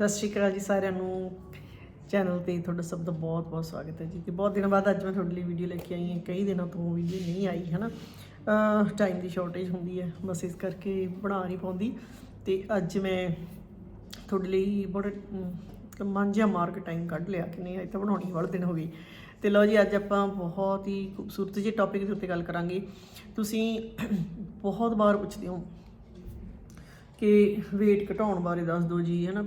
ਸਤਿ ਸ਼੍ਰੀ ਅਕਾਲ ਜੀ ਸਾਰਿਆਂ ਨੂੰ। ਚੈਨਲ ਤੇ ਤੁਹਾਡਾ ਸਭ ਦਾ ਬਹੁਤ ਬਹੁਤ ਸਵਾਗਤ ਹੈ ਜੀ ਤੇ ਬਹੁਤ ਦਿਨਾਂ ਬਾਅਦ ਅੱਜ ਮੈਂ ਤੁਹਾਡੇ ਲਈ ਵੀਡੀਓ ਲੈ ਕੇ ਆਈ ਹਾਂ। ਕਈ ਦਿਨਾਂ ਤੋਂ ਵੀਡੀਓ ਨਹੀਂ ਆਈ ਹੈ ਨਾ ਟਾਈਮ ਦੀ ਸ਼ਾਰਟੇਜ ਹੁੰਦੀ ਹੈ, ਬਸ ਇਸ ਕਰਕੇ ਬਣਾ ਨਹੀਂ ਪਾਉਂਦੀ। ਤੇ ਅੱਜ ਮੈਂ ਤੁਹਾਡੇ ਲਈ ਬੜਾ ਮਾਂਝਾ ਮਾਰਕ ਟਾਈਮ ਕੱਢ ਲਿਆ ਕਿ ਨਹੀਂ, ਅੱਜ ਤਾਂ ਬਣਾਉਣੀ ਵਾਲੇ ਦਿਨ ਹੋ ਗਈ। ਤੇ ਲਓ ਜੀ, ਅੱਜ ਆਪਾਂ ਬਹੁਤ ਹੀ ਖੂਬਸੂਰਤ ਜਿਹੇ ਟੌਪਿਕ ਦੇ ਉੱਤੇ ਗੱਲ ਕਰਾਂਗੇ। ਤੁਸੀਂ ਬਹੁਤ ਵਾਰ ਪੁੱਛਦੇ ਹੋ ਕਿ weight ਘਟਾਉਣ ਬਾਰੇ ਦੱਸ ਦਿਓ ਜੀ ਹੈ ਨਾ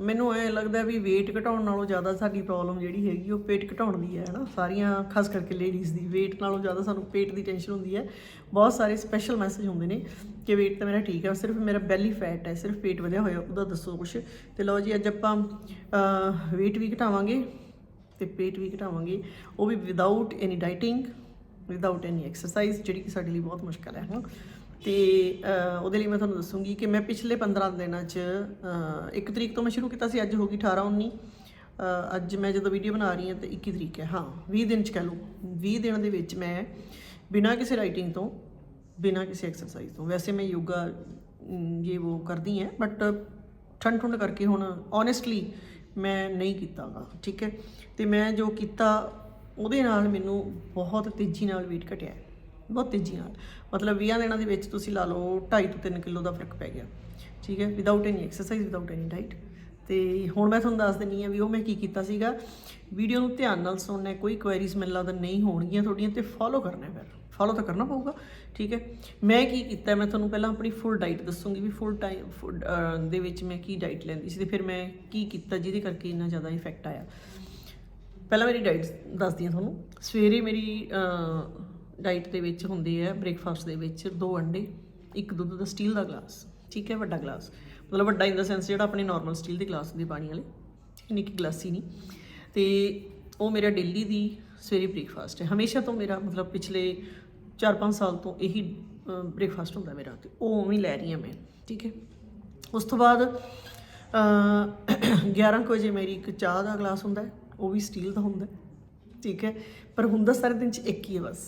ਮੈਨੂੰ ਐ ਲੱਗਦਾ ਵੀ weight ਘਟਾਉਣ ਨਾਲੋਂ ਜ਼ਿਆਦਾ ਸਾਡੀ ਪ੍ਰੋਬਲਮ ਜਿਹੜੀ ਹੈਗੀ ਉਹ ਪੇਟ ਘਟਾਉਣ ਦੀ ਹੈ ਹੈ ਨਾ ਸਾਰੀਆਂ ਖਾਸ ਕਰਕੇ ਲੇਡੀਜ਼ ਦੀ weight ਨਾਲੋਂ ਜ਼ਿਆਦਾ ਸਾਨੂੰ ਪੇਟ ਦੀ ਟੈਨਸ਼ਨ ਹੁੰਦੀ ਹੈ। ਬਹੁਤ ਸਾਰੇ ਸਪੈਸ਼ਲ ਮੈਸੇਜ ਹੁੰਦੇ ਨੇ ਕਿ weight ਤਾਂ ਮੇਰਾ ਠੀਕ ਹੈ ਸਿਰਫ ਮੇਰਾ ਬੈਲੀ ਫੈਟ ਹੈ ਸਿਰਫ ਪੇਟ ਵਧਿਆ ਹੋਇਆ ਉਹਦਾ ਦੱਸੋ ਕੁਛ। ਤੇ ਲਓ ਜੀ ਅੱਜ ਆਪਾਂ ਅਹ, weight ਵੀ ਘਟਾਵਾਂਗੇ ਤੇ ਪੇਟ ਵੀ ਘਟਾਵਾਂਗੇ। ਉਹ ਵੀ without any dieting without any exercise ਜਿਹੜੀ ਕਿ ਸਾਡੇ ਲਈ ਬਹੁਤ ਮੁਸ਼ਕਲ ਹੈ ਹਾਂ ਤੇ ਉਹਦੇ ਲਈ ਮੈਂ ਤੁਹਾਨੂੰ ਦੱਸੂਗੀ ਕਿ ਮੈਂ ਪਿਛਲੇ 15 ਦਿਨਾਂ 'ਚ ਇੱਕ ਤਰੀਕ ਤੋਂ ਮੈਂ ਸ਼ੁਰੂ ਕੀਤਾ ਸੀ ਅੱਜ ਹੋ ਗਈ 18 19 ਅੱਜ ਮੈਂ ਜਦੋਂ ਵੀਡੀਓ ਬਣਾ ਰਹੀ ਹਾਂ ਤੇ 21 ਤਰੀਕ ਹੈ। ਹਾਂ 20 ਦਿਨ 'ਚ ਕਹਿ ਲਓ। 20 ਦਿਨ ਦੇ ਵਿੱਚ ਮੈਂ ਬਿਨਾਂ ਕਿਸੇ ਰਾਈਟਿੰਗ ਤੋਂ ਬਿਨਾਂ ਕਿਸੇ ਐਕਸਰਸਾਈਜ਼ ਤੋਂ ਵੈਸੇ ਮੈਂ ਯੋਗਾ ਅਮ, ਇਹ ਉਹ ਕਰਦੀ ਹਾਂ ਬਟ ਠੰਡ ਠੰਡ ਕਰਕੇ ਹੁਣ ਓਨੈਸਟਲੀ ਮੈਂ ਨਹੀਂ ਕੀਤਾਗਾ ਠੀਕ ਹੈ? ਤੇ ਮੈਂ ਜੋ ਕੀਤਾ ਉਹਦੇ ਨਾਲ ਮੈਨੂੰ ਬਹੁਤ ਤੇਜ਼ੀ ਨਾਲ weight ਘਟਿਆ ਬਹੁਤ ਤੇਜ਼ੀ ਨਾਲ। ਮਤਲਬ 20 ਦਿਨਾਂ ਦੇ ਵਿੱਚ ਤੁਸੀਂ ਲਾ ਲਓ 2.5 ਤੋਂ 3 ਕਿਲੋ ਦਾ ਫ਼ਰਕ ਪੈ ਗਿਆ। ਠੀਕ ਹੈ? Without any exercise without any diet ਤੇ ਹੁਣ ਮੈਂ ਤੁਹਾਨੂੰ ਦੱਸ ਦਿੰਨੀ ਆ ਵੀ ਉਹ ਮੈਂ ਕੀ ਕੀਤਾ ਸੀਗਾ। ਵੀਡੀਓ ਨੂੰ ਧਿਆਨ ਨਾਲ ਸੁਣਨਾ ਕੋਈ ਕੁਐਰੀਜ਼ ਮੈਨੂੰ ਲੱਗਦਾ ਨਹੀਂ ਹੋਣਗੀਆਂ ਤੁਹਾਡੀਆਂ ਤੇ ਫੋਲੋ ਕਰਨਾ ਫਿਰ। ਫੋਲੋ ਤਾਂ ਕਰਨਾ ਪਊਗਾ। ਠੀਕ ਹੈ? ਮੈਂ ਕੀ ਕੀਤਾ, ਮੈਂ ਤੁਹਾਨੂੰ ਪਹਿਲਾਂ ਆਪਣੀ ਫੁੱਲ ਡਾਈਟ ਦੱਸੂਗੀ ਵੀ ਫੁੱਲ ਟਾਈਮ ਫੂਡ ਦੇ ਵਿੱਚ ਮੈਂ ਕੀ ਡਾਈਟ ਲੈਂਦੀ ਸੀ ਤੇ ਫਿਰ ਮੈਂ ਕੀ ਕੀਤਾ ਜਿਹਦੇ ਕਰਕੇ ਇੰਨਾ ਜ਼ਿਆਦਾ ਇਫੈਕਟ ਆਇਆ। ਪਹਿਲਾਂ ਮੇਰੀ ਡਾਈਟ ਦੱਸਦੀ ਹਾਂ ਤੁਹਾਨੂੰ। ਸਵੇਰੇ ਮੇਰੀ ਡਾਈਟ ਦੇ ਵਿੱਚ ਹੁੰਦੇ ਹੈ ਬ੍ਰੇਕਫਾਸਟ ਦੇ ਵਿੱਚ ਦੋ ਅੰਡੇ, ਇੱਕ ਦੁੱਧ ਦਾ ਸਟੀਲ ਦਾ ਗਲਾਸ, ਠੀਕ ਹੈ, ਵੱਡਾ ਗਲਾਸ। ਮਤਲਬ ਵੱਡਾ ਇਨ ਦਾ ਸੈਂਸ ਜਿਹੜਾ ਆਪਣੇ ਨਾਰਮਲ ਸਟੀਲ ਦੇ ਗਲਾਸ ਹੁੰਦੇ ਪਾਣੀ ਵਾਲੇ ਨਿੱਕੀ ਗਲਾਸੀ ਨਹੀਂ। ਤੇ ਉਹ ਮੇਰਾ ਡੇਲੀ ਦੀ ਸਵੇਰੇ ਬ੍ਰੇਕਫਾਸਟ ਹੈ। ਹਮੇਸ਼ਾ ਤੋਂ ਮੇਰਾ ਮਤਲਬ ਪਿਛਲੇ 4-5 ਸਾਲ ਤੋਂ ਇਹੀ ਬ੍ਰੇਕਫਾਸਟ ਹੁੰਦਾ ਮੇਰਾ ਤੇ ਉਹ ਉਵੇਂ ਲੈ ਰਹੀ ਹਾਂ ਮੈਂ, ਠੀਕ ਹੈ। ਉਸ ਤੋਂ ਬਾਅਦ ਅ 11 ਕੁ ਵਜੇ ਮੇਰੀ ਇੱਕ ਚਾਹ ਦਾ ਗਲਾਸ ਹੁੰਦਾ ਉਹ ਵੀ ਸਟੀਲ ਦਾ ਹੁੰਦਾ ਠੀਕ ਹੈ। ਪਰ ਹੁੰਦਾ ਸਾਰੇ ਦਿਨ ਚ ਇੱਕ ਹੀ ਹੈ ਬਸ।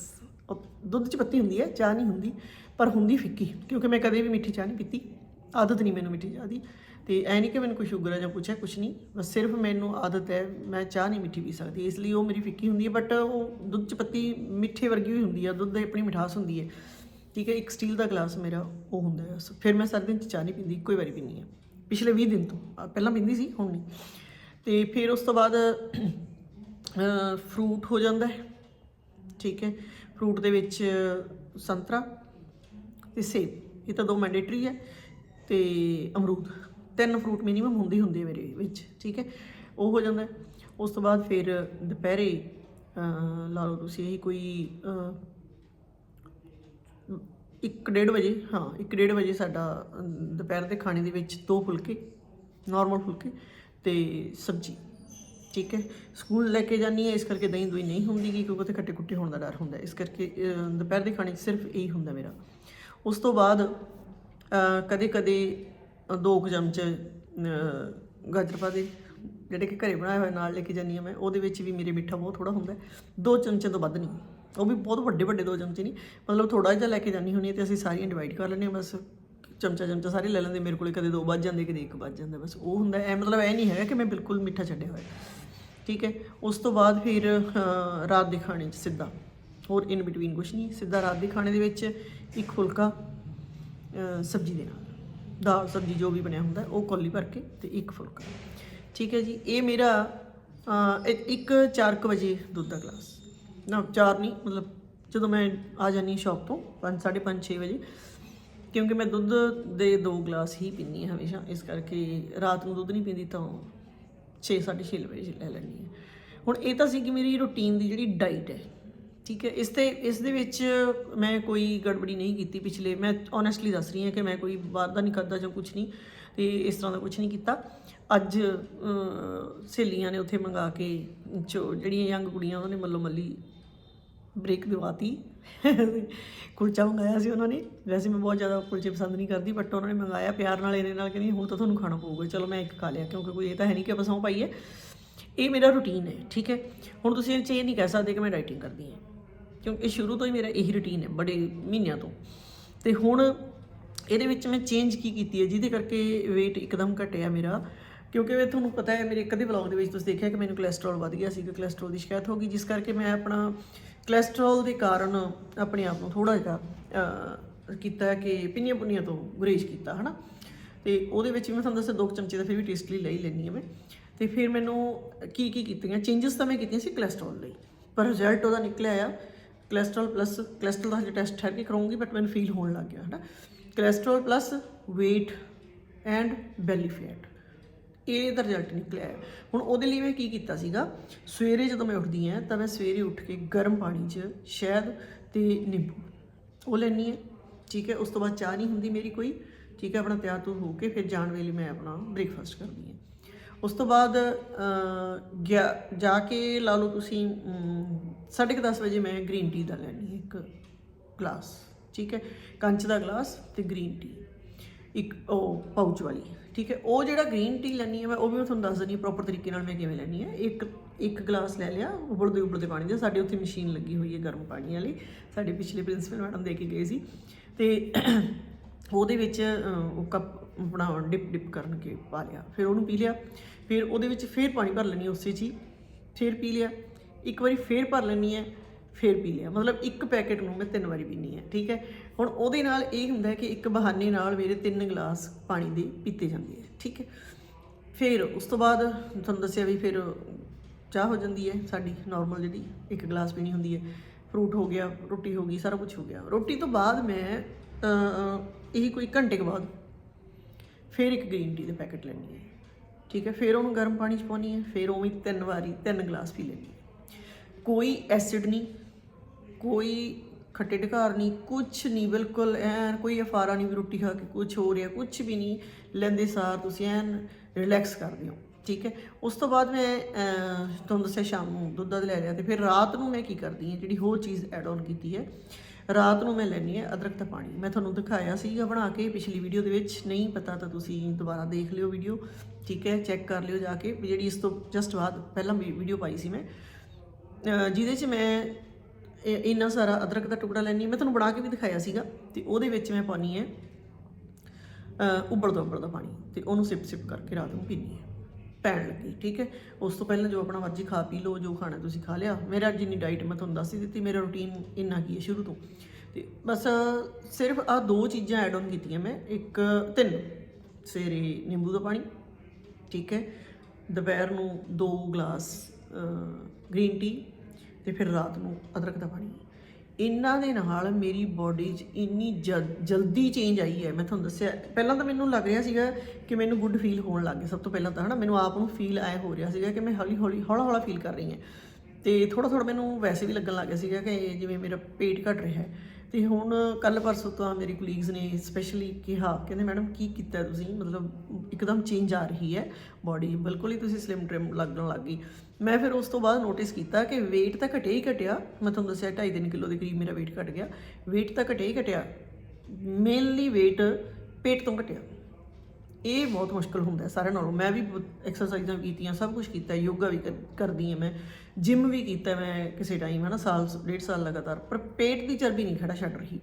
ਦੁੱਧ ਚ ਪੱਤੀ ਹੁੰਦੀ ਹੈ, ਚਾਹ ਨਹੀਂ ਹੁੰਦੀ, ਪਰ ਹੁੰਦੀ ਫਿੱਕੀ, ਕਿਉਂਕਿ ਮੈਂ ਕਦੇ ਵੀ ਮਿੱਠੀ ਚਾਹ ਨਹੀਂ ਪੀਤੀ, ਆਦਤ ਨਹੀਂ ਮੈਨੂੰ ਮਿੱਠੀ ਚਾਹ ਦੀ, ਤੇ ਐ ਨਹੀਂ ਕਿ ਮੈਨੂੰ ਕੋਈ ਸ਼ੂਗਰ ਹੈ ਜਾਂ ਕੁਛ ਹੈ, ਕੁਛ ਨਹੀਂ, ਬਸ ਸਿਰਫ ਮੈਨੂੰ ਆਦਤ ਹੈ, ਮੈਂ ਚਾਹ ਨਹੀਂ ਮਿੱਠੀ ਪੀ ਸਕਦੀ, ਇਸ ਲਈ ਉਹ ਮੇਰੀ ਫਿੱਕੀ ਹੁੰਦੀ ਹੈ ਬਟ ਉਹ ਦੁੱਧ ਚ ਪੱਤੀ ਮਿੱਠੇ ਵਰਗੀ ਹੋਈ ਹੁੰਦੀ ਹੈ, ਦੁੱਧ ਦੀ ਆਪਣੀ ਮਿਠਾਸ ਹੁੰਦੀ ਹੈ, ਠੀਕ ਹੈ, ਇੱਕ ਸਟੀਲ ਦਾ ਗਲਾਸ ਮੇਰਾ ਉਹ ਹੁੰਦਾ ਹੈ ਫਿਰ ਮੈਂ ਸਾਰੇ ਦਿਨ ਚ ਚਾਹ ਨਹੀਂ ਪੀਂਦੀ, ਇੱਕੋ ਹੀ ਵਾਰੀ ਪੀਂਦੀ ਹਾਂ, ਪਿਛਲੇ 20 ਦਿਨ ਤੋਂ ਪਹਿਲਾਂ ਪੀਂਦੀ ਸੀ, ਹੁਣ ਨਹੀਂ, ਤੇ ਫਿਰ ਉਸ ਤੋਂ ਬਾਅਦ ਫਰੂਟ ਹੋ ਜਾਂਦਾ ਹੈ ਠੀਕ ਹੈ ਫਰੂਟ ਦੇ ਵਿੱਚ ਸੰਤਰਾ ਤੇ ਸੇਬ ਇਹ ਤਾਂ ਦੋ ਮੈਂਡੇਟਰੀ ਹੈ ਤੇ ਅਮਰੂਦ ਤਿੰਨ ਫਰੂਟ ਮਿਨੀਮਮ ਹੁੰਦੇ ਹੀ ਹੁੰਦੇ ਮੇਰੇ ਵਿੱਚ ਠੀਕ ਹੈ। ਉਹ ਹੋ ਜਾਂਦਾ ਉਸ ਤੋਂ ਬਾਅਦ ਫਿਰ ਦੁਪਹਿਰੇ ਲਾ ਲਓ ਤੁਸੀਂ ਇਹੀ ਕੋਈ ਅਹ, ਇੱਕ ਡੇਢ ਵਜੇ ਹਾਂ ਇੱਕ ਡੇਢ ਵਜੇ ਸਾਡਾ ਦੁਪਹਿਰ ਦੇ ਖਾਣੇ ਦੇ ਵਿੱਚ ਦੋ ਫੁਲਕੇ ਨਾਰਮਲ ਫੁਲਕੇ ਤੇ ਸਬਜ਼ੀ। ਠੀਕ ਹੈ ਸਕੂਲ ਲੈ ਕੇ ਜਾਨੀ ਹੈ ਇਸ ਕਰਕੇ ਦਹੀਂ ਦੁਈ ਨਹੀਂ ਹੁੰਦੀ ਗੀ ਕਿਉਂਕਿ ਉੱਥੇ ਖੱਟੇ ਕੁੱਟੇ ਹੋਣ ਦਾ ਡਰ ਹੁੰਦਾ ਇਸ ਕਰਕੇ ਦੁਪਹਿਰ ਦੇ ਖਾਣੇ 'ਚ ਸਿਰਫ ਇਹੀ ਹੁੰਦਾ ਮੇਰਾ। ਉਸ ਤੋਂ ਬਾਅਦ ਕਦੇ ਕਦੇ ਦੋ ਕੁ ਚਮਚ ਅਹ, ਗਾਜਰ ਪਾ ਦੇ ਜਿਹੜੇ ਕਿ ਘਰੇ ਬਣਾਏ ਹੋਏ ਨਾਲ ਲੈ ਕੇ ਜਾਨੀ ਹਾਂ ਮੈਂ। ਉਹਦੇ ਵਿੱਚ ਵੀ ਮੇਰੇ ਮਿੱਠਾ ਬਹੁਤ ਥੋੜਾ ਹੁੰਦਾ ਦੋ ਚਮਚੇ ਤੋਂ ਵੱਧ ਨਹੀਂ। ਉਹ ਵੀ ਬਹੁਤ ਵੱਡੇ ਵੱਡੇ ਦੋ ਚਮਚੇ ਨਹੀਂ। ਮਤਲਬ ਥੋੜਾ ਜਿਹਾ ਲੈ ਕੇ ਜਾਨੀ ਹੁੰਦੀ ਹੈ ਤੇ ਅਸੀਂ ਸਾਰੀਆਂ ਡਿਵਾਈਡ ਕਰ ਲੈਂਦੇ ਹਾਂ ਬਸ। ਚਮਚਾ ਚਮਚਾ ਸਾਰੇ ਲੈ ਲੈਂਦੇ ਮੇਰੇ ਕੋਲੇ ਕਦੇ ਦੋ ਵੱਜ ਜਾਂਦੇ ਕਦੇ ਇੱਕ ਵੱਜ ਜਾਂਦਾ ਬਸ ਉਹ ਹੁੰਦਾ ਐ ਮਤਲਬ ਐ ਨਹੀਂ ਹੈਗਾ ਕਿ ਮੈਂ ਬਿਲਕੁਲ ਮਿੱਠਾ ਛੱਡਿਆ ਹੋਇਆ। ਠੀਕ ਹੈ? ਉਸ ਤੋਂ ਬਾਅਦ ਫਿਰ ਰਾਤ ਦੇ ਖਾਣੇ 'ਚ ਸਿੱਧਾ। ਹੋਰ ਇਨ ਬਿਟਵੀਨ ਕੁਛ ਨਹੀਂ। ਸਿੱਧਾ ਰਾਤ ਦੇ ਖਾਣੇ ਦੇ ਵਿੱਚ ਇੱਕ ਫੁਲਕਾ ਸਬਜ਼ੀ ਦੇ ਨਾਲ। ਦਾਲ ਸਬਜ਼ੀ ਜੋ ਵੀ ਬਣਿਆ ਹੁੰਦਾ ਉਹ ਕੌਲੀ ਭਰ ਕੇ ਤੇ ਇੱਕ ਫੁਲਕਾ। ਠੀਕ ਹੈ ਜੀ? ਇਹ ਮੇਰਾ ਅਹ, ਇ- ਇੱਕ 4 ਵਜੇ ਦੁੱਧ ਦਾ ਗਲਾਸ। ਨਾ 4 ਨਹੀਂ ਮਤਲਬ ਜਦੋਂ ਮੈਂ ਆ ਜਾਨੀ ਸ਼ਾਪ ਤੋਂ 5 5:30 6 ਵਜੇ ਕਿਉਂਕਿ ਮੈਂ ਦੁੱਧ ਦੇ ਦੋ ਗਲਾਸ ਹੀ ਪੀਂਦੀ ਹਾਂ ਹਮੇਸ਼ਾ, ਇਸ ਕਰਕੇ ਰਾਤ ਨੂੰ ਦੁੱਧ ਨਹੀਂ ਪੀਂਦੀ ਤਾਂ 6 6:30 ਵਜੇ ਲੈ ਲੈਂਦੀ ਹਾਂ। ਹੁਣ ਇਹ ਤਾਂ ਸੀ ਕਿ ਮੇਰੀ ਰੁਟੀਨ ਦੀ ਜਿਹੜੀ ਡਾਈਟ ਹੈ, ਠੀਕ ਹੈ, ਇਸ ਤੇ, ਇਸ ਦੇ ਵਿੱਚ ਮੈਂ ਕੋਈ ਗੜਬੜੀ ਨਹੀਂ ਕੀਤੀ ਪਿਛਲੇ, ਮੈਂ ਓਨੈਸਟਲੀ ਦੱਸ ਰਹੀ ਹਾਂ ਕਿ ਮੈਂ ਕੋਈ ਬਾਹਰ ਦਾ ਨਹੀਂ ਕਰਦਾ ਜਾਂ ਕੁਝ ਨਹੀਂ, ਤੇ ਇਸ ਤਰ੍ਹਾਂ ਦਾ ਕੁਝ ਨਹੀਂ ਕੀਤਾ। ਅੱਜ ਸਹੇਲੀਆਂ ਨੇ ਉੱਥੇ ਮੰਗਾ ਕੇ, ਜੋ ਜਿਹੜੀਆਂ ਯੰਗ ਕੁੜੀਆਂ, ਉਹਨਾਂ ਨੇ ਮੱਲੋ ਮੱਲੀ ਬ੍ਰੇਕ ਦਿਵਾਤੀ ਕੁਲਚਾ ਮੰਗਾਇਆ ਸੀ ਉਹਨਾਂ ਨੇ। ਵੈਸੇ ਮੈਂ ਬਹੁਤ ਜ਼ਿਆਦਾ ਕੁਲਚੇ ਪਸੰਦ ਨਹੀਂ ਕਰਦੀ ਬਟ ਉਹਨਾਂ ਨੇ ਮੰਗਾਇਆ ਪਿਆਰ ਨਾਲ, ਇਹਦੇ ਨਾਲ ਕਹਿੰਦੀ ਹੁਣ ਤਾਂ ਤੁਹਾਨੂੰ ਖਾਣਾ ਪਊਗਾ। ਚਲੋ ਮੈਂ ਇੱਕ ਖਾ ਲਿਆ, ਕਿਉਂਕਿ ਕੋਈ ਇਹ ਤਾਂ ਹੈ ਨਹੀਂ ਕਿ ਆਪਾਂ ਸੌਂ ਪਾਈਏ। ਇਹ ਮੇਰਾ ਰੁਟੀਨ ਹੈ, ਠੀਕ ਹੈ? ਹੁਣ ਤੁਸੀਂ ਇਹ 'ਚ ਨਹੀਂ ਕਹਿ ਸਕਦੇ ਕਿ ਮੈਂ ਡਾਈਟਿੰਗ ਕਰਦੀ ਹਾਂ। ਕਿਉਂਕਿ ਇਹ ਸ਼ੁਰੂ ਤੋਂ ਹੀ ਮੇਰਾ ਇਹੀ ਰੁਟੀਨ ਹੈ, ਬੜੇ ਮਹੀਨਿਆਂ ਤੋਂ। ਤੇ ਹੁਣ ਇਹਦੇ ਵਿੱਚ ਮੈਂ ਚੇਂਜ ਕੀ ਕੀਤੀ ਹੈ, ਜਿਹਦੇ ਕਰਕੇ weight ਇੱਕਦਮ ਘਟਿਆ ਮੇਰਾ। ਕਿਉਂਕਿ ਮੈਂ ਤੁਹਾਨੂੰ ਪਤਾ ਹੈ, ਮੇਰੇ ਇੱਕ ਅੱਧੇ ਵਲੌਗ ਦੇ ਵਿੱਚ ਤੁਸੀਂ ਦੇਖਿਆ ਕਿ ਮੈਨੂੰ ਕੋਲੇਸਟ੍ਰੋਲ ਵੱਧ ਗਿਆ ਸੀ, ਕਿ ਕੋਲੇਸਟ੍ਰੋਲ ਦੀ ਸ਼ਿਕਾਇਤ ਹੋ ਗਈ, ਜਿਸ ਕਰਕੇ ਮੈਂ ਆਪਣਾ ਕੋਲੇਸਟ੍ਰੋਲ ਦੇ ਕਾਰਨ ਆਪਣੇ ਆਪ ਨੂੰ ਥੋੜਾ ਜਿਹਾ ਕੀਤਾ ਕਿ ਪਿੰਨੀਆਂ ਪੁੰਨੀਆਂ ਤੋਂ ਗੁਰੇਜ਼ ਕੀਤਾ, ਹਨਾ? ਤੇ ਉਹਦੇ ਵਿੱਚ ਮੈਂ ਤੁਹਾਨੂੰ ਦੱਸਿਆ, ਦੋ ਕੁ ਚਮਚੇ ਦਾ ਫਿਰ ਵੀ ਟੇਸਟ ਲਈ ਲੈ ਲੈਣੀ ਹੈ ਮੈਂ। ਤੇ ਫਿਰ ਮੈਨੂੰ ਕੀ ਕੀ ਕੀਤੀਆਂ ਚੇਂਜਸ ਤਾਂ ਮੈਂ ਕੀਤੀਆਂ ਸੀ ਕੋਲੇਸਟ੍ਰੋਲ ਲਈ। ਪਰ ਰਿਜ਼ਲਟ ਉਹਦਾ ਨਿਕਲਿਆ ਆ ਕੋਲੇਸਟ੍ਰੋਲ ਪਲੱਸ ਕੋਲੇਸਟ੍ਰੋਲ ਦਾ ਹਜੇ ਟੈਸਟ ਠਹਿਰ ਕੇ ਕਰਾਉਂਗੀ ਬਟ ਮੈਨੂੰ ਫੀਲ ਹੋਣ ਲੱਗ ਗਿਆ, ਹਨਾ? Cholesterol plus weight and belly fat ਇਹ ਦਾ ਰਿਜ਼ਲਟ ਨਿਕਲਿਆ ਹੈ। ਹੁਣ ਉਹਦੇ ਲਈ ਮੈਂ ਕੀ ਕੀਤਾ ਸੀਗਾ ਸਵੇਰੇ ਜਦੋਂ ਮੈਂ ਉੱਠਦੀ ਹਾਂ ਤਾਂ ਮੈਂ ਸਵੇਰੇ ਉੱਠ ਕੇ ਗਰਮ ਪਾਣੀ 'ਚ ਸ਼ਹਿਦ ਤੇ ਨਿੰਬੂ ਉਹ ਲੈਣੀ ਹੈ ਠੀਕ ਹੈ। ਉਸ ਤੋਂ ਬਾਅਦ ਚਾਹ ਨਹੀਂ ਹੁੰਦੀ ਮੇਰੀ ਕੋਈ ਠੀਕ ਹੈ ਆਪਣਾ ਤਿਆਰ ਤੋਂ ਹੋ ਕੇ ਫਿਰ ਜਾਣ ਵੇਲੇ ਮੈਂ ਆਪਣਾ ਬ੍ਰੇਕਫਾਸਟ ਕਰਦੀ ਹਾਂ। ਉਸ ਤੋਂ ਬਾਅਦ ਅਹ, ਗਿਆ- ਜਾ ਕੇ ਲਾ ਲਓ ਤੁਸੀਂ ਅਮ, ਸਾਢੇ ਕੁ ਦਸ ਵਜੇ ਮੈਂ ਗ੍ਰੀਨ ਟੀ ਦਾ ਲੈਣੀ ਹੈ ਇੱਕ ਗਲਾਸ ਠੀਕ ਹੈ। ਕੰਚ ਦਾ ਗਲਾਸ ਤੇ ਗ੍ਰੀਨ ਟੀ ਇੱਕ ਉਹ ਪਾਊਚ ਵਾਲੀ। ਠੀਕ ਹੈ, ਉਹ ਜਿਹੜਾ ਗ੍ਰੀਨ ਟੀ ਲੈਣੀ ਹੈ ਮੈਂ, ਉਹ ਵੀ ਮੈਂ ਤੁਹਾਨੂੰ ਦੱਸ ਦਿੰਦੀ ਹਾਂ ਪ੍ਰੋਪਰ ਤਰੀਕੇ ਨਾਲ ਮੈਂ ਕਿਵੇਂ ਲੈਣੀ ਹੈ। ਇੱਕ ਇੱਕ ਗਲਾਸ ਲੈ ਲਿਆ ਉਬਲਦੇ ਉਬਲਦੇ ਪਾਣੀ ਦਾ ਸਾਡੇ ਉੱਥੇ ਮਸ਼ੀਨ ਲੱਗੀ ਹੋਈ ਹੈ ਗਰਮ ਪਾਣੀ ਵਾਲੀ। ਸਾਡੇ ਪਿਛਲੇ ਪ੍ਰਿੰਸੀਪਲ ਮੈਡਮ ਦੇ ਕੇ ਗਏ ਸੀ। ਤੇ ਉਹਦੇ ਵਿੱਚ ਉਹ ਕੱਪ ਆਪਣਾ ਡਿਪ ਡਿਪ ਕਰਨ ਕੇ ਪਾ ਲਿਆ। ਫਿਰ ਉਹਨੂੰ ਪੀ ਲਿਆ। ਫਿਰ ਉਹਦੇ ਵਿੱਚ ਫੇਰ ਪਾਣੀ ਭਰ ਲੈਣੀ ਉਸੇ 'ਚ ਹੀ। ਫਿਰ ਪੀ ਲਿਆ। ਇੱਕ ਵਾਰੀ ਫੇਰ ਭਰ ਲੈਣੀ ਹੈ। ਫੇਰ ਪੀ ਲਿਆ। ਮਤਲਬ ਇੱਕ ਪੈਕੇਟ ਨੂੰ ਮੈਂ ਤਿੰਨ ਵਾਰੀ ਪੀਣੀ ਹੈ ਠੀਕ ਹੈ? ਹੁਣ ਉਹਦੇ ਨਾਲ ਇਹ ਹੁੰਦਾ ਕਿ ਇੱਕ ਬਹਾਨੇ ਨਾਲ ਮੇਰੇ ਤਿੰਨ ਗਲਾਸ ਪਾਣੀ ਦੇ ਪੀਤੇ ਜਾਂਦੇ ਹੈ ਠੀਕ ਹੈ? ਫਿਰ ਉਸ ਤੋਂ ਬਾਅਦ ਤੁਹਾਨੂੰ ਦੱਸਿਆ ਵੀ ਫਿਰ ਚਾਹ ਹੋ ਜਾਂਦੀ ਹੈ ਸਾਡੀ ਨਾਰਮਲ ਜਿਹੜੀ ਇੱਕ ਗਲਾਸ ਪੀਣੀ ਹੁੰਦੀ ਹੈ। ਫਰੂਟ ਹੋ ਗਿਆ ਰੋਟੀ ਹੋ ਗਈ ਸਾਰਾ ਕੁਝ ਹੋ ਗਿਆ। ਰੋਟੀ ਤੋਂ ਬਾਅਦ ਮੈਂ ਅਹ, ਇਹੀ ਕੋਈ ਘੰਟੇ ਕੁ ਬਾਅਦ ਫਿਰ ਇੱਕ ਗ੍ਰੀਨ ਟੀ ਦਾ ਪੈਕੇਟ ਲੈਣੀ ਹੈ ਠੀਕ ਹੈ? ਫਿਰ ਉਹਨੂੰ ਗਰਮ ਪਾਣੀ ਚ ਪਾਉਣੀ ਹੈ ਫਿਰ ਉਵੇਂ ਹੀ ਤਿੰਨ ਵਾਰੀ ਤਿੰਨ ਗਲਾਸ ਪੀ ਲੈਣੀ ਹੈ। ਕੋਈ ਐਸਿਡ ਨਹੀਂ ਕੋਈ ਖੱਟੇ ਢਕਾਰ ਨਹੀਂ ਕੁਝ ਨਹੀਂ, ਬਿਲਕੁਲ ਐਨ ਕੋਈ ਅਫਾਰਾ ਨਹੀਂ ਵੀ ਰੋਟੀ ਖਾ ਕੇ ਕੁਝ ਹੋ ਰਿਹਾ ਕੁਝ ਵੀ ਨਹੀਂ, ਲੈਂਦੇ ਸਾਰ ਤੁਸੀਂ ਐਨ ਰਿਲੈਕਸ ਕਰਦੇ ਹੋ, ਠੀਕ ਹੈ? ਉਸ ਤੋਂ ਬਾਅਦ ਮੈਂ ਤੁਹਾਨੂੰ ਦੱਸਿਆ ਸ਼ਾਮ ਨੂੰ ਦੁੱਧ ਦਾ ਲੈ ਲਿਆ ਤੇ ਫਿਰ ਰਾਤ ਨੂੰ ਮੈਂ ਕੀ ਕਰਦੀ ਹਾਂ, ਜਿਹੜੀ ਹੋਰ ਚੀਜ਼ ਐਡ ਆਨ ਕੀਤੀ ਹੈ, ਰਾਤ ਨੂੰ ਮੈਂ ਲੈਣੀ ਹੈ ਅਦਰਕ ਦਾ ਪਾਣੀ। ਮੈਂ ਤੁਹਾਨੂੰ ਦਿਖਾਇਆ ਸੀਗਾ ਬਣਾ ਕੇ ਪਿਛਲੀ ਵੀਡੀਓ ਦੇ ਵਿੱਚ, ਨਹੀਂ ਪਤਾ ਤਾਂ ਤੁਸੀਂ ਦੁਬਾਰਾ ਦੇਖ ਲਿਓ ਵੀਡੀਓ ਠੀਕ ਹੈ? ਚੈੱਕ ਕਰ ਲਿਓ ਜਾ ਕੇ, ਵੀ ਜਿਹੜੀ ਇਸ ਤੋਂ ਜਸਟ ਬਾਅਦ ਪਹਿਲਾਂ ਵੀਡੀਓ ਪਾਈ ਸੀ ਮੈਂ। ਜਿਹਦੇ 'ਚ ਮੈਂ ਇਹ- ਇੰਨਾ ਸਾਰਾ ਅਦਰਕ ਦਾ ਟੁਕੜਾ ਲੈਣੀ ਮੈਂ ਤੁਹਾਨੂੰ ਬਣਾ ਕੇ ਵੀ ਦਿਖਾਇਆ ਸੀਗਾ ਤੇ ਉਹਦੇ ਵਿੱਚ ਮੈਂ ਪਾਣੀ ਹੈ, ਅਹ, ਉਬਲਦਾ ਉਬਲਦਾ ਪਾਣੀ ਤੇ ਉਹਨੂੰ ਸਿਪ ਸਿਪ ਕਰਕੇ ਰਾਤ ਨੂੰ ਪੀਣੀ ਹੈ। ਪੈਣ ਲੱਗੀ, ਠੀਕ ਹੈ? ਉਸ ਤੋਂ ਪਹਿਲਾਂ ਜੋ ਆਪਣਾ ਮਰਜ਼ੀ ਖਾ ਪੀ ਲਓ, ਜੋ ਖਾਣਾ ਤੁਸੀਂ ਖਾ ਲਿਆ। ਮੇਰਾ ਜਿੰਨੀ ਡਾਈਟ ਮੈਂ ਤੁਹਾਨੂੰ ਦੱਸ ਹੀ ਦਿੱਤੀ, ਮੇਰਾ ਰੁਟੀਨ ਇੰਨਾ ਕੀ ਹੈ ਸ਼ੁਰੂ ਤੋਂ। ਤੇ ਬਸ, ਸਿਰਫ ਆ ਦੋ ਚੀਜ਼ਾਂ ਐਡ ਆਨ ਕੀਤੀਆਂ ਮੈਂ। ਇੱਕ, ਤਿੰਨ, ਸਵੇਰੇ ਨਿੰਬੂ ਦਾ ਪਾਣੀ, ਠੀਕ ਹੈ? ਦੁਪਹਿਰ ਨੂੰ ਦੋ ਗਲਾਸ ਗ੍ਰੀਨ ਟੀ ਤੇ ਫਿਰ ਰਾਤ ਨੂੰ ਅਦਰਕ ਦਾ ਪਾਣੀ। ਇਹਨਾਂ ਦੇ ਨਾਲ ਮੇਰੀ ਬਾਡੀ 'ਚ ਇੰਨੀ ਜਲ- ਜਲਦੀ ਚੇਂਜ ਆਈ ਹੈ। ਮੈਂ ਤੁਹਾਨੂੰ ਦੱਸਿਆ, ਪਹਿਲਾਂ ਤਾਂ ਮੈਨੂੰ ਲੱਗ ਰਿਹਾ ਸੀਗਾ ਕਿ ਮੈਨੂੰ ਗੁੱਡ ਫੀਲ ਹੋਣ ਲੱਗ ਗਿਆ ਸਭ ਤੋਂ ਪਹਿਲਾਂ ਤਾਂ, ਹਨਾ, ਮੈਨੂੰ ਆਪ ਨੂੰ ਫੀਲ ਆਇਆ ਹੋ ਰਿਹਾ ਸੀਗਾ ਕਿ ਮੈਂ ਹੌਲੀ ਹੌਲੀ ਹੌਲਾ ਹੌਲਾ ਫੀਲ ਕਰ ਰਹੀ ਹਾਂ। ਤੇ ਥੋੜਾ ਥੋੜਾ ਮੈਨੂੰ ਵੈਸੇ ਵੀ ਲੱਗਣ ਲੱਗ ਗਿਆ ਸੀਗਾ ਕਿ ਜਿਵੇਂ ਮੇਰਾ ਪੇਟ ਘਟ ਰਿਹਾ ਹੈ। ਤੇ ਹੁਣ ਕੱਲ ਪਰਸੋਂ ਤੋਂ ਮੇਰੀ ਕੁਲੀਗਸ ਨੇ ਸਪੈਸ਼ਲੀ ਕਿਹਾ, ਕਹਿੰਦੇ, ਮੈਡਮ, ਕੀ ਕੀਤਾ ਤੁਸੀਂ? ਮਤਲਬ ਇੱਕਦਮ ਚੇਂਜ ਆ ਰਹੀ ਹੈ। ਬਾਡੀ ਬਿਲਕੁਲ ਹੀ ਤੁਸੀਂ ਸਲਿਮ ਟ੍ਰਿਮ ਲੱਗਣ ਲੱਗ ਗਈ। ਮੈਂ ਫਿਰ ਉਸ ਤੋਂ ਬਾਅਦ ਨੋਟਿਸ ਕੀਤਾ ਕਿ weight ਤਾਂ ਘਟਿਆ ਹੀ ਘਟਿਆ। ਮੈਂ ਤੁਹਾਨੂੰ ਦੱਸਿਆ 2.5 ਕਿਲੋ ਦੇ ਕਰੀਬ ਮੇਰਾ weight ਘਟ ਗਿਆ। weight ਤਾਂ ਘਟਿਆ ਹੀ ਘਟਿਆ। ਮੇਨਲੀ weight ਪੇਟ ਤੋਂ ਘਟਿਆ। ਇਹ ਬਹੁਤ ਮੁਸ਼ਕਲ ਹੁੰਦਾ ਸਾਰਿਆਂ ਨਾਲੋਂ। ਮੈਂ ਵੀ ਐਕਸਰਸਾਈਜ਼ਾਂ ਕੀਤੀਆਂ, ਸਭ ਕੁਝ ਕੀਤਾ, ਯੋਗਾ ਵੀ ਕਰਦੀ ਹਾਂ ਮੈਂ। ਜਿਮ ਵੀ ਕੀਤਾ ਮੈਂ ਕਿਸੇ ਟਾਈਮ ਹੈ ਨਾ ਸਾਲ, ਡੇਢ ਸਾਲ ਲਗਾਤਾਰ। ਪਰ ਪੇਟ ਦੀ ਚਰਬੀ ਨਹੀਂ ਖੜਾ ਛੱਡ ਰਹੀ।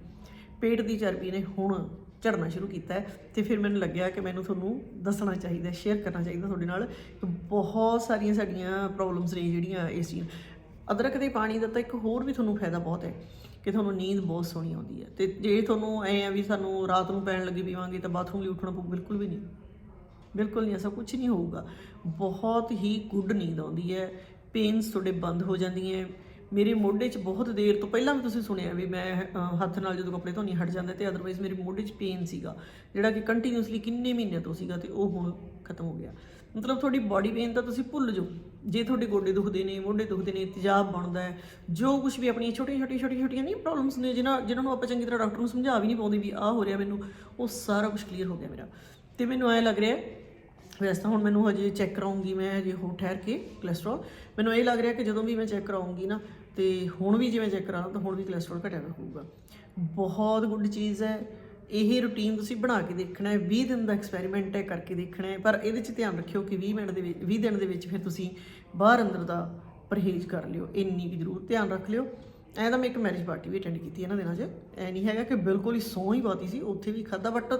ਪੇਟ ਦੀ ਚਰਬੀ ਨੇ ਹੁਣ ਝੜਨਾ ਸ਼ੁਰੂ ਕੀਤਾ ਹੈ ਤੇ ਫਿਰ ਮੈਨੂੰ ਲੱਗਿਆ ਕਿ ਮੈਨੂੰ ਤੁਹਾਨੂੰ ਦੱਸਣਾ ਚਾਹੀਦਾ ਸ਼ੇਅਰ ਕਰਨਾ ਚਾਹੀਦਾ ਤੁਹਾਡੇ ਨਾਲ ਕਿ ਬਹੁਤ ਸਾਰੀਆਂ ਸਾਡੀਆਂ ਪ੍ਰੋਬਲਮਸ ਨੇ ਜਿਹੜੀਆਂ ਇਸ ਚੀਜ਼ ਅਦਰਕ ਦੇ ਪਾਣੀ ਦਾ ਤਾਂ ਇੱਕ ਹੋਰ ਵੀ ਤੁਹਾਨੂੰ ਫਾਇਦਾ ਬਹੁਤ ਹੈ ਕਿ ਤੁਹਾਨੂੰ ਨੀਂਦ ਬਹੁਤ ਸੋਹਣੀ ਆਉਂਦੀ ਹੈ। ਤੇ ਜੇ ਤੁਹਾਨੂੰ ਐ ਆ ਵੀ ਸਾਨੂੰ ਰਾਤ ਨੂੰ ਪੈਣ ਲੱਗੀ ਪੀਵਾਂਗੇ ਤਾਂ ਬਾਥਰੂਮ ਲਈ ਉੱਠਣਾ ਪਊ, ਬਿਲਕੁਲ ਵੀ ਨਹੀਂ। ਬਿਲਕੁਲ ਨਹੀਂ, ਐਸਾ ਕੁਝ ਨਹੀਂ ਹੋਊਗਾ। ਬਹੁਤ ਹੀ ਗੁੱਡ ਨੀਂਦ ਆਉਂਦੀ ਹੈ। ਪੇਨਸ ਤੁਹਾਡੇ ਬੰਦ ਹੋ ਜਾਂਦੀਆਂ ਮੇਰੇ ਮੋਢੇ 'ਚ ਬਹੁਤ ਦੇਰ ਤੋਂ ਪਹਿਲਾਂ ਵੀ ਤੁਸੀਂ ਸੁਣਿਆ ਵੀ ਮੈਂ ਹੱਥ ਨਾਲ ਜਦੋਂ ਕੱਪੜੇ ਧੋਣੀ ਹਟ ਜਾਂਦਾ ਤੇ ਅਦਰਵਾਈਜ਼ ਮੇਰੇ ਮੋਢੇ 'ਚ ਪੇਨ ਸੀਗਾ, ਜਿਹੜਾ ਕਿ ਕੰਟੀਨਿਊਸਲੀ ਕਿੰਨੇ ਮਹੀਨਿਆਂ ਤੋਂ ਸੀਗਾ ਤੇ ਉਹ ਹੁਣ ਖਤਮ ਹੋ ਗਿਆ। ਮਤਲਬ ਤੁਹਾਡੀ ਬਾਡੀ ਪੇਨ ਤਾਂ ਤੁਸੀਂ ਭੁੱਲ ਜਾਓ। ਜੇ ਤੁਹਾਡੇ ਗੋਡੇ ਦੁਖਦੇ ਨੇ, ਮੋਢੇ ਦੁਖਦੇ ਨੇ, ਤੇਜ਼ਾਬ ਬਣਦਾ ਹੈ, ਜੋ ਕੁਝ ਵੀ ਆਪਣੀਆਂ ਛੋਟੀਆਂ ਛੋਟੀਆਂ ਛੋਟੀਆਂ ਛੋਟੀਆਂ ਨਹੀਂ ਪ੍ਰੋਬਲਮਸ ਨੇ, ਜਿਨ੍ਹਾਂ ਜਿਨ੍ਹਾਂ ਨੂੰ ਆਪਾਂ ਚੰਗੀ ਤਰ੍ਹਾਂ ਡਾਕਟਰ ਨੂੰ ਸਮਝਾ ਵੀ ਨਹੀਂ ਪਾਉਂਦੇ ਵੀ ਆਹ ਹੋ ਰਿਹਾ ਮੈਨੂੰ, ਉਹ ਸਾਰਾ ਕੁਝ ਕਲੀਅਰ ਹੋ ਗਿਆ ਮੇਰਾ। ਤੇ ਮੈਨੂੰ ਐ ਲੱਗ ਰਿਹਾ, ਵੈਸੇ ਤਾਂ ਹੁਣ ਮੈਨੂੰ ਹਜੇ ਚੈੱਕ ਕਰਾਉਂਗੀ ਮੈਂ, ਹਜੇ ਹੋ ਠਹਿਰ ਕੇ ਕੋਲੇਸਟ੍ਰੋਲ ਮੈਨੂੰ ਇਹ ਲੱਗ ਰਿਹਾ ਕਿ ਜਦੋਂ ਵੀ ਮੈਂ ਚੈੱਕ ਕਰਾਉਂਗੀ ਨਾ ਤੇ ਹੁਣ ਵੀ ਜਿਵੇਂ ਚੈੱਕ ਕਰਾਂ ਤਾਂ ਹੁਣ ਵੀ ਕੋਲੇਸਟ੍ਰੋਲ ਘਟਿਆ ਹੋਊਗਾ। ਬਹੁਤ ਗੁੱਡ ਚੀਜ਼ ਹੈ। ਇਹ ਰੁਟੀਨ ਤੁਸੀਂ ਬਣਾ ਕੇ ਦੇਖਣਾ ਹੈ। 20 ਦਿਨ ਦਾ ਐਕਸਪੈਰੀਮੈਂਟ ਹੈ ਕਰਕੇ ਦੇਖਣਾ ਹੈ। ਪਰ ਇਹਦੇ 'ਚ ਧਿਆਨ ਰੱਖਿਓ ਕਿ 20 ਮਿੰਟ ਦੇ ਵਿੱਚ 20 ਦਿਨ ਦੇ ਵਿੱਚ ਫਿਰ ਤੁਸੀਂ ਬਾਹਰ ਅੰਦਰ ਦਾ ਪਰਹੇਜ਼ ਕਰ ਲਿਓ। ਇੰਨੀ ਵੀ ਜ਼ਰੂਰ ਧਿਆਨ ਰੱਖ ਲਿਓ। ਐਂ ਤਾਂ ਮੈਂ ਇੱਕ ਮੈਰਿਜ ਪਾਰਟੀ ਵੀ ਅਟੈਂਡ ਕੀਤੀ ਇਹਨਾਂ ਦਿਨਾਂ 'ਚ। ਐ ਨਹੀਂ ਹੈਗਾ ਕਿ ਬਿਲਕੁਲ ਹੀ ਸੌਂ ਹੀ ਬਾਤੀ ਸੀ, ਉੱਥੇ ਵੀ ਖਾਦਾ ਬਟ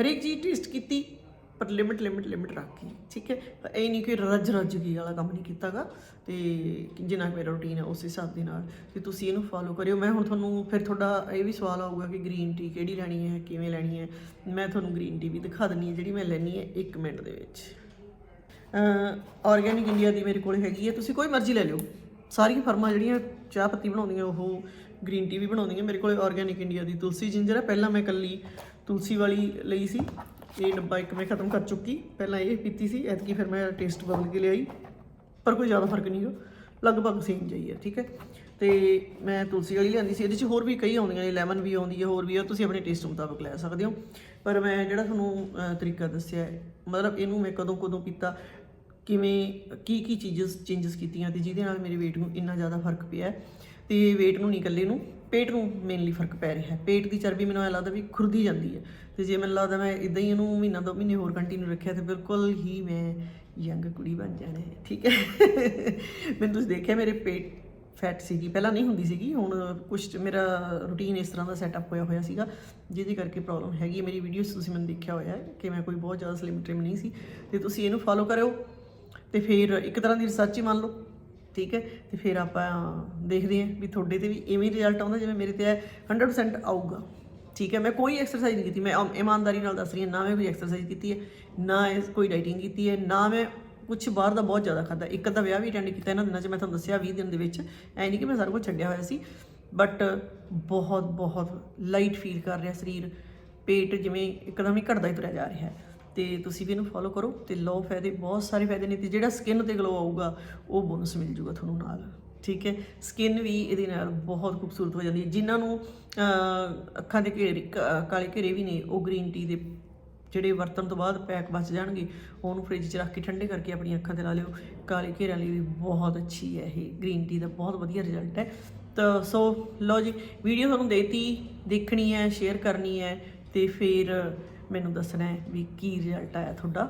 ਹਰੇਕ ਚੀਜ਼ ਟੇਸਟ ਕੀਤੀ। ਪਰ ਲਿਮਿਟ ਲਿਮਿਟ ਲਿਮਿਟ ਰੱਖ। ਕੇ ਠੀਕ ਹੈ? ਤਾਂ ਇਹ ਨਹੀਂ ਕਿ ਰੱਜ ਰੱਜ ਗਈ ਵਾਲਾ ਕੰਮ ਨਹੀਂ ਕੀਤਾਗਾ। ਤੇ ਜਿੰਨਾ ਕੁ ਮੇਰਾ ਰੂਟੀਨ ਹੈ ਉਸ ਹਿਸਾਬ ਦੇ ਨਾਲ। ਤੇ ਤੁਸੀਂ ਇਹਨੂੰ ਫੋਲੋ ਕਰਿਓ। ਮੈਂ ਹੁਣ ਤੁਹਾਨੂੰ ਫਿਰ ਤੁਹਾਡਾ ਇਹ ਵੀ ਸਵਾਲ ਆਊਗਾ ਕਿ ਗ੍ਰੀਨ ਟੀ ਕਿਹੜੀ ਲੈਣੀ ਹੈ, ਕਿਵੇਂ ਲੈਣੀ ਹੈ? ਮੈਂ ਤੁਹਾਨੂੰ ਗ੍ਰੀਨ ਟੀ ਵੀ ਦਿਖਾ ਦਿੰਨੀ ਹੈ, ਜਿਹੜੀ ਮੈਂ ਲੈਣੀ ਹੈ 1 ਮਿੰਟ ਦੇ ਵਿੱਚ। ਆਰਗੈਨਿਕ ਇੰਡੀਆ ਦੀ ਮੇਰੇ ਕੋਲ ਹੈਗੀ ਹੈ। ਤੁਸੀਂ ਕੋਈ ਮਰਜ਼ੀ ਲੈ ਲਿਓ। ਸਾਰੀਆਂ ਫਰਮਾਂ ਜਿਹੜੀਆਂ ਚਾਹ ਪੱਤੀ ਬਣਾਉਂਦੀਆਂ, ਉਹ ਗ੍ਰੀਨ ਟੀ ਵੀ ਬਣਾਉਂਦੀਆਂ। ਮੇਰੇ ਕੋਲ ਆਰਗੈਨਿਕ ਇੰਡੀਆ ਦੀ ਤੁਲਸੀ ਜਿੰਜਰ ਹੈ। ਪਹਿਲਾਂ ਮੈਂ ਕੱਲੀ ਤੁਲਸੀ ਵਾਲੀ ਲਈ ਸੀ। ਇਹ ਡੱਬਾ ਇੱਕ ਮੈਂ ਖਤਮ ਕਰ ਚੁੱਕੀ। ਪਹਿਲਾਂ ਇਹ ਪੀਤੀ ਸੀ, ਐਤਕੀ ਫਿਰ ਮੈਂ ਟੇਸਟ ਬਦਲ ਕੇ ਲਿਆਈ। ਪਰ ਕੋਈ ਜ਼ਿਆਦਾ ਫ਼ਰਕ ਨਹੀਂ ਹੋ ਲਗਭਗ ਸੇਮ ਜਿਹੀ ਹੈ, ਠੀਕ ਹੈ? ਤੇ ਮੈਂ ਤੁਲਸੀ ਵਾਲੀ ਲਿਆਂਦੀ ਸੀ। ਇਹਦੇ 'ਚ ਹੋਰ ਵੀ ਕਈ ਆਉਂਦੀਆਂ ਨੇ ਲੈਮਨ ਵੀ ਆਉਂਦੀ ਹੈ, ਹੋਰ ਵੀ ਆ। ਤੁਸੀਂ ਆਪਣੇ ਟੇਸਟ ਮੁਤਾਬਕ ਲੈ ਸਕਦੇ ਹੋ। ਪਰ ਮੈਂ ਜਿਹੜਾ ਤੁਹਾਨੂੰ ਤਰੀਕਾ ਦੱਸਿਆ ਹੈ, ਮਤਲਬ ਇਹਨੂੰ ਮੈਂ ਕਦੋਂ ਕਦੋਂ ਪੀਤਾ, ਕਿਵੇਂ, ਕੀ ਕੀ ਚੀਜ਼ਸ ਚੇਂਜਸ ਕੀਤੀਆਂ ਤੇ ਜਿਹਦੇ ਨਾਲ ਮੇਰੇ weight ਨੂੰ ਇੰਨਾ ਜ਼ਿਆਦਾ ਫ਼ਰਕ ਪਿਆ ਹੈ। ਤੇ weight ਨੂੰ ਨਹੀਂ ਇਕੱਲੇ ਨੂੰ। ਪੇਟ ਨੂੰ ਮੇਨਲੀ ਫ਼ਰਕ ਪੈ ਰਿਹਾ ਹੈ। ਪੇਟ ਦੀ ਚਰਬੀ ਮੈਨੂੰ ਐਂ ਲੱਗਦਾ ਵੀ ਖੁਰਦੀ ਜਾਂਦੀ ਹੈ। ਤੇ ਜੇ ਮੈਨੂੰ ਲੱਗਦਾ ਮੈਂ ਇਦਾਂ ਹੀ ਇਹਨੂੰ ਮਹੀਨਾ ਦੋ ਮਹੀਨੇ ਹੋਰ ਕੰਟੀਨਿਊ ਰੱਖਿਆ ਤੇ ਬਿਲਕੁਲ ਹੀ ਮੈਂ ਯੰਗ ਕੁੜੀ ਬਣ ਜਾਣਾ ਹੈ। ਠੀਕ ਹੈ? ਮੈਨੂੰ ਤੁਸੀਂ ਦੇਖਿਆ ਮੇਰੇ ਪੇਟ ਫੈਟ ਸੀਗੀ। ਪਹਿਲਾਂ ਨਹੀਂ ਹੁੰਦੀ ਸੀਗੀ, ਹੁਣ ਕੁਝ ਮੇਰਾ ਰੂਟੀਨ ਇਸ ਤਰ੍ਹਾਂ ਦਾ ਸੈਟਅਪ ਹੋਇਆ ਹੋਇਆ ਸੀਗਾ, ਜਿਹਦੇ ਕਰਕੇ ਪ੍ਰੋਬਲਮ ਹੈਗੀ ਮੇਰੀ ਵੀਡੀਓਜ਼ ਤੁਸੀਂ ਮੈਨੂੰ ਦੇਖਿਆ ਹੋਇਆ ਹੈ ਕਿ ਮੈਂ ਕੋਈ ਬਹੁਤ ਜ਼ਿਆਦਾ ਸਲਿਮ ਟ੍ਰਿਮ ਨਹੀਂ ਸੀ। ਤੇ ਤੁਸੀਂ ਇਹਨੂੰ ਫੋਲੋ ਕਰਿਓ ਤੇ ਫਿਰ ਇੱਕ ਤਰ੍ਹਾਂ ਦੀ ਰਿਸਰਚ ਹੀ ਮੰਨ ਲਓ। ਠੀਕ ਹੈ, ਤੇ ਫਿਰ ਆਪਾਂ ਦੇਖਦੇ ਹਾਂ ਵੀ ਤੁਹਾਡੇ ਤੇ ਵੀ ਇਵੇਂ ਰਿਜ਼ਲਟ ਆਉਂਦਾ ਜਿਵੇਂ ਮੇਰੇ ਤੇ ਹੈ 100% ਆਊਗਾ। ਠੀਕ ਹੈ, ਮੈਂ ਕੋਈ ਐਕਸਰਸਾਈਜ਼ ਨਹੀਂ ਕੀਤੀ, ਮੈਂ ਇਮਾਨਦਾਰੀ ਨਾਲ ਦੱਸ ਰਹੀ ਹਾਂ, ਨਾ ਮੈਂ ਕੋਈ ਐਕਸਰਸਾਈਜ਼ ਕੀਤੀ ਹੈ, ਨਾ ਇਹ ਕੋਈ ਡਾਈਟਿੰਗ ਕੀਤੀ ਹੈ, ਨਾ ਮੈਂ ਕੁਝ ਬਾਹਰ ਦਾ ਬਹੁਤ ਜ਼ਿਆਦਾ ਖਾਦਾ ਇੱਕ ਤਾਂ ਵਿਆਹ ਵੀ ਅਟੈਂਡ ਕੀਤਾ ਇਹਨਾਂ ਦਿਨਾਂ 'ਚ, ਮੈਂ ਤੁਹਾਨੂੰ ਦੱਸਿਆ 20 ਦਿਨ ਦੇ ਵਿੱਚ, ਐ ਨਹੀਂ ਕਿ ਮੈਂ ਸਾਰਾ ਕੁਝ ਛੱਡਿਆ ਹੋਇਆ ਸੀ ਬਟ ਬਹੁਤ ਬਹੁਤ ਲਾਈਟ ਫੀਲ ਕਰ ਰਿਹਾ ਸਰੀਰ, ਪੇਟ ਜਿਵੇਂ ਇੱਕਦਮ ਹੀ ਘਟਦਾ ਹੀ ਤੁਰਿਆ ਜਾ ਰਿਹਾ ਹੈ। ਤੇ ਤੁਸੀਂ ਵੀ ਇਹਨੂੰ ਫੋਲੋ ਕਰੋ ਤੇ ਲਓ ਫਾਇਦੇ, ਬਹੁਤ ਸਾਰੇ ਫਾਇਦੇ ਨੇ ਤੇ ਜਿਹੜਾ ਸਕਿਨ ਤੇ ਗਲੋ ਆਊਗਾ, ਉਹ ਬੋਨਸ ਮਿਲ ਜੂਗਾ ਤੁਹਾਨੂੰ ਨਾਲ, ਠੀਕ ਹੈ? ਸਕਿਨ ਵੀ ਇਹਦੇ ਨਾਲ ਬਹੁਤ ਖੂਬਸੂਰਤ ਹੋ ਜਾਂਦੀ ਹੈ। ਜਿਨ੍ਹਾਂ ਨੂੰ ਅੱਖਾਂ ਦੇ ਘੇਰੇ, ਕ- ਕਾਲੇ ਘੇਰੇ ਵੀ ਨੇ, ਉਹ ਗ੍ਰੀਨ ਟੀ ਦੇ ਜਿਹੜੇ ਵਰਤਣ ਤੋਂ ਬਾਅਦ ਪੈਕ ਬਚ ਜਾਣਗੇ, ਉਹਨੂੰ ਫ੍ਰਿਜ 'ਚ ਰੱਖ ਕੇ ਠੰਡੇ ਕਰਕੇ ਆਪਣੀਆਂ ਅੱਖਾਂ ਤੇ ਲਾ ਲਿਓ। ਕਾਲੇ ਘੇਰਿਆਂ ਲਈ ਵੀ ਬਹੁਤ ਅੱਛੀ ਹੈ ਇਹ ਗ੍ਰੀਨ ਟੀ ਦਾ, ਬਹੁਤ ਵਧੀਆ ਰਿਜ਼ਲਟ ਹੈ। ਤਾਂ ਸੋ, ਲਓ ਜੀ ਵੀਡੀਓ ਤੁਹਾਨੂੰ ਦੇਤੀ, ਦੇਖਣੀ ਹੈ ਸ਼ੇਅਰ ਕਰਨੀ ਹੈ ਤੇ ਫਿਰ ਮੈਨੂੰ ਦੱਸਣਾ ਹੈ ਵੀ ਕੀ ਰਿਜ਼ਲਟ ਆਇਆ ਤੁਹਾਡਾ।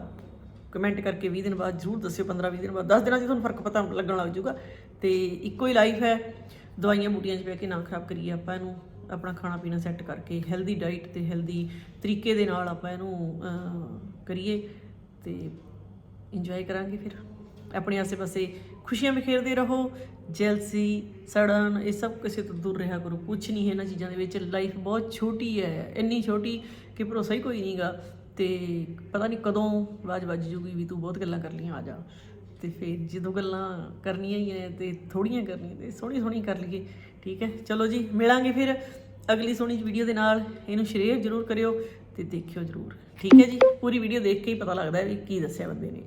ਕਮੈਂਟ ਕਰਕੇ 20 ਦਿਨ ਬਾਅਦ ਜਰੂਰ ਦੱਸਿਓ 15 20 ਦਿਨ ਬਾਅਦ। 10 ਦਿਨਾਂ 'ਚ ਤੁਹਾਨੂੰ ਫ਼ਰਕ ਪਤਾ ਲੱਗਣ ਲੱਗ ਜਾਊਗਾ। ਤੇ ਇੱਕੋ ਹੀ ਲਾਈਫ ਹੈ। ਦਵਾਈਆਂ ਬੂਟੀਆਂ 'ਚ ਬਹਿ ਕੇ ਨਾ ਖਰਾਬ ਕਰੀਏ ਆਪਾਂ ਇਹਨੂੰ। ਆਪਣਾ ਖਾਣਾ ਪੀਣਾ ਸੈੱਟ ਕਰਕੇ ਹੈਲਦੀ ਡਾਈਟ ਤੇ ਹੈਲਦੀ ਤਰੀਕੇ ਦੇ ਨਾਲ ਆਪਾਂ ਇਹਨੂੰ ਕਰੀਏ ਤੇ ਇੰਜੋਏ ਕਰਾਂਗੇ ਫਿਰ। ਆਪਣੇ ਆਸੇ-ਪਾਸੇ ਖੁਸ਼ੀਆਂ ਬਿਖੇਰਦੇ ਰਹੋ ਜੈਲਸੀ ਸੜਨ, ਇਹ ਸਭ ਕਿਸੇ ਤੋਂ ਦੂਰ ਰਿਹਾ ਕਰੋ ਕੁਝ ਨਹੀਂ ਹੈ ਇਹਨਾਂ ਚੀਜ਼ਾਂ ਦੇ ਵਿੱਚ ਲਾਈਫ ਬਹੁਤ ਛੋਟੀ ਹੈ, ਇੰਨੀ ਛੋਟੀ ਕਿ ਭਰੋਸਾ ਹੀ ਕੋਈ ਨਹੀਂਗਾ ਤੇ ਪਤਾ ਨਹੀਂ ਕਦੋਂ ਆਵਾਜ਼ ਵੱਜ ਜੂਗੀ ਵੀ ਤੂੰ ਬਹੁਤ ਗੱਲਾਂ ਕਰ ਲਈਆਂ, ਆ ਜਾ। ਤੇ ਫਿਰ ਜਦੋਂ ਗੱਲਾਂ ਕਰਨੀਆਂ ਹੀ ਐ ਤੇ ਥੋੜੀਆਂ ਕਰਨੀਆਂ ਤੇ ਸੋਹਣੀ ਸੋਹਣੀ ਕਰ ਲਈਏ, ਠੀਕ ਹੈ? ਚਲੋ ਜੀ, ਮਿਲਾਂਗੇ ਫਿਰ ਅਗਲੀ ਸੋਹਣੀ ਵੀਡੀਓ ਦੇ ਨਾਲ, ਇਹਨੂੰ ਸ਼ੇਅਰ ਜ਼ਰੂਰ ਕਰਿਓ ਤੇ ਦੇਖਿਓ ਜ਼ਰੂਰ, ਠੀਕ ਹੈ ਜੀ? ਪੂਰੀ ਵੀਡੀਓ ਦੇਖ ਕੇ ਹੀ ਪਤਾ ਲੱਗਦਾ ਹੈ ਵੀ ਕੀ ਦੱਸਿਆ ਬੰਦੇ ਨੇ।